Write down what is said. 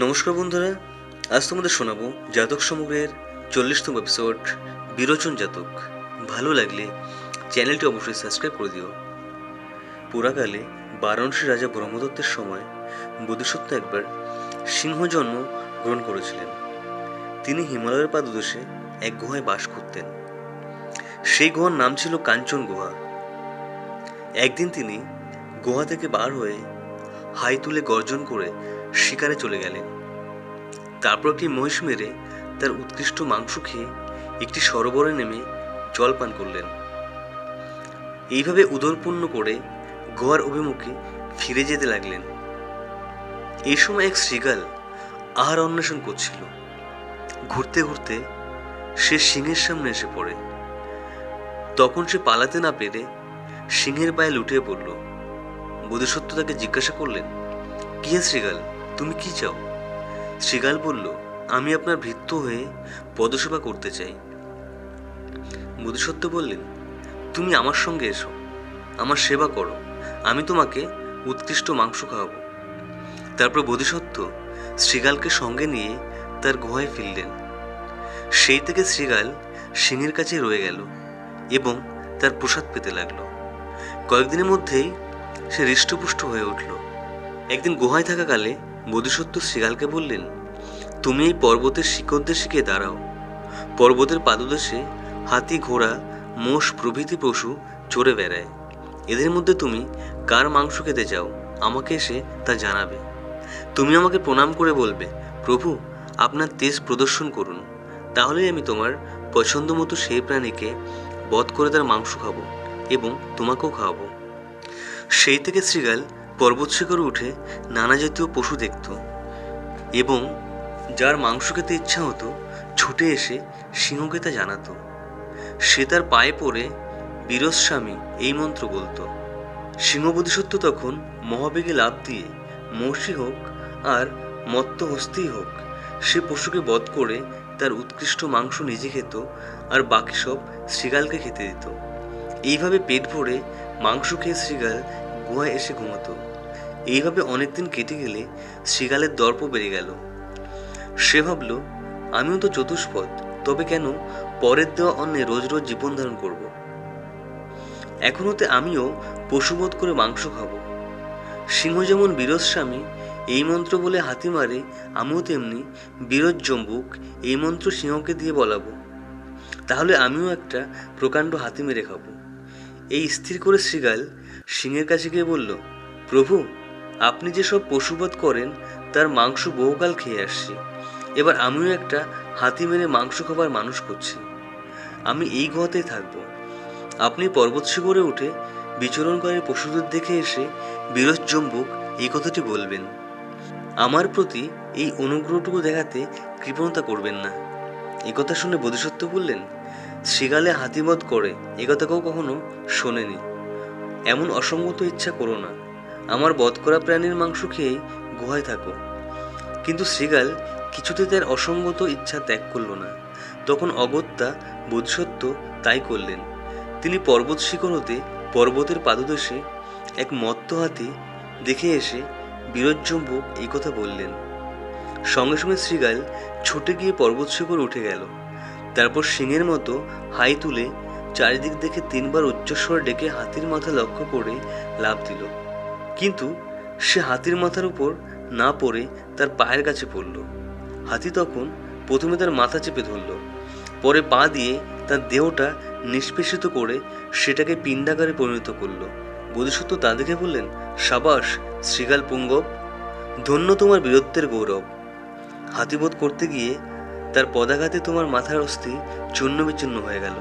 নমস্কার বন্ধুরা, আজ তোমাদের শোনাবো জাতক সমগ্রের চল্লিশতম এপিসোড বিরোচন জাতক। ভালো লাগলে চ্যানেলটি অবশ্যই সাবস্ক্রাইব করে দিও। পুরাকালে বারাণসী রাজা ব্রহ্মদত্তের সময় বোধিসত্ত্ব একবার সিংহ জন্ম গ্রহণ করেছিলেন। তিনি হিমালয়ের পাদদেশে এক গুহায় বাস করতেন। সেই গুহার নাম ছিল কাঞ্চন গুহা। একদিন তিনি গুহা থেকে বার হয়ে হাই তুলে গর্জন করে শিকারে চলে গেলেন। তারপর একটি মহিষ মেরে তার উৎকৃষ্ট মাংস খেয়ে একটি সরোবরে নেমে জল পান করলেন। এইভাবে উদরপূর্ণ করে গোয়ার অভিমুখে ফিরে যেতে লাগলেন। এই সময় এক শৃগাল আহার অন্বেষণ করছিল। ঘুরতে ঘুরতে সে সিংহের সামনে এসে পড়ে। তখন সে পালাতে না পেরে সিংহের পায়ে লুটিয়ে পড়ল। বোধিসত্ত্ব তাকে জিজ্ঞাসা করলেন, কি হে শ্রীগাল তুমি কি চাও? শ্রীগাল বলল, আমি আপনার ভৃত্য হয়ে পদসেবা করতে চাই। বোধিসত্ত্ব বললেন, তুমি আমার সঙ্গে এসো, আমার সেবা করো, আমি তোমাকে উৎকৃষ্ট মাংস খাওয়াবো। তারপর বোধিসত্ত্ব শ্রীগালকে সঙ্গে নিয়ে তার গুহায় ফিরলেন। সেই থেকে শ্রীগাল সিংহের কাছে রয়ে গেল এবং তার প্রসাদ পেতে লাগল। কয়েকদিনের মধ্যেই সে হৃষ্টপুষ্ট হয়ে উঠল। একদিন গুহায় থাকাকালে বোধিসত্ত্ব শ্রীগালকে বললেন, তুমি এই পর্বতের শিকড়দের শিখে দাঁড়াও। পর্বতের পাদদেশে হাতি, ঘোড়া, মোষ প্রভৃতি পশু চড়ে বেড়ায়। এদের মধ্যে তুমি কার মাংস খেতে চাও, আমাকে এসে তা জানাবে। তুমি আমাকে প্রণাম করে বলবে, প্রভু, আপনার তেজ প্রদর্শন করুন। তাহলেই আমি তোমার পছন্দ মতো সেই প্রাণীকে বধ করে তার মাংস খাব এবং তোমাকেও খাওয়াবো। সেই থেকে শ্রীগাল পর্বত শিখরে উঠে নানা জাতীয় পশু দেখত এবং যার মাংস খেতে ইচ্ছা হতো ছুটে এসে সিংহকে তা জানাতো। সে তার পায়ে পড়ে বীরস্বামী এই মন্ত্র বলতো। সিংহবোধিসত্ত্ব তখন মহাবেগে লাভ দিয়ে মর্ষি হোক আর মত্ত হস্তেই হোক, সে পশুকে বধ করে তার উৎকৃষ্ট মাংস নিজে খেত আর বাকি সব শ্রীগালকে খেতে দিত। এইভাবে পেট ভরে মাংস খেয়ে শ্রীগাল গুহায় এসে ঘুমাতো। এইভাবে অনেকদিন কেটে গেলে শ্রীগালের দর্প বেড়ে গেল। সে ভাবল, আমিও তো চতুষ্পদ, তবে কেন পরের দেওয়া অন্যে রোজ রোজ জীবন ধারণ করব? এখন হতে আমিও পশুবধ করে মাংস খাব। সিংহ যেমন বীরস্বামী এই মন্ত্র বলে হাতি মারে, আমিও তেমনি বীরজ জম্বুক এই মন্ত্র সিংহকে দিয়ে বলাবো। তাহলে আমিও একটা প্রকাণ্ড হাতি মেরে খাব। এই স্থির করে শ্রীগাল সিংহের কাছে গিয়ে বলল, প্রভু, আপনি যেসব পশুবধ করেন, তার মাংস বহুকাল খেয়ে আসছি। এবার আমিও একটা হাতি মেরে মাংস খাবার মানুষ করছি। আমি এই গুহাতেই থাকব। আপনি পর্বত শিখরে উঠে বিচরণকারী পশুদের দেখে এসে বিরজ জম্বুক এই কথাটি বলবেন। আমার প্রতি এই অনুগ্রহটুকু দেখাতে কৃপণতা করবেন না। এই কথা শুনে বোধিসত্ত্ব বললেন শ্রীগালে হাতিবধ করে, এ কথা কেউ কখনো শোনেনি। এমন অসঙ্গত ইচ্ছা করো না। আমার বধ করা প্রাণীর মাংস খেয়েই গুহায় থাকো। কিন্তু শ্রীগাল কিছুতে তার অসঙ্গত ইচ্ছা ত্যাগ করল না। তখন অগত্যা বোধিসত্ত্ব তাই করলেন। তিনি পর্বত শিখর হতে পর্বতের পাদদেশে এক মত্ত হাতি দেখে এসে বীরজ্জম্বুক এই কথা বললেন। সঙ্গে সঙ্গে শ্রীগাল ছুটে গিয়ে পর্বত শিখর উঠে গেল। তারপর সিংহের মতো হাই তুলে চারিদিক দেখে তিনবার উচ্চস্বর ডেকে হাতির মাথা লক্ষ্য করে লাভ দিল। কিন্তু সে হাতির মাথার উপর না পড়ে তার পায়ের কাছে পড়ল। হাতি তখন প্রথমে তার মাথা চেপে ধরল। পরে পা দিয়ে তার দেহটা নিষ্পেষিত করে সেটাকে পিণ্ডাকারে পরিণত করল। বোধিসত্ত্ব তা দেখে বললেন, সাবাস, শ্রীগাল পুঙ্গব, ধন্য তোমার বীরত্বের গৌরব। হাতিবোধ করতে গিয়ে তার পদাঘাতে তোমার মাথার অস্থি চূর্ণ বিচূর্ণ হয়ে গেল।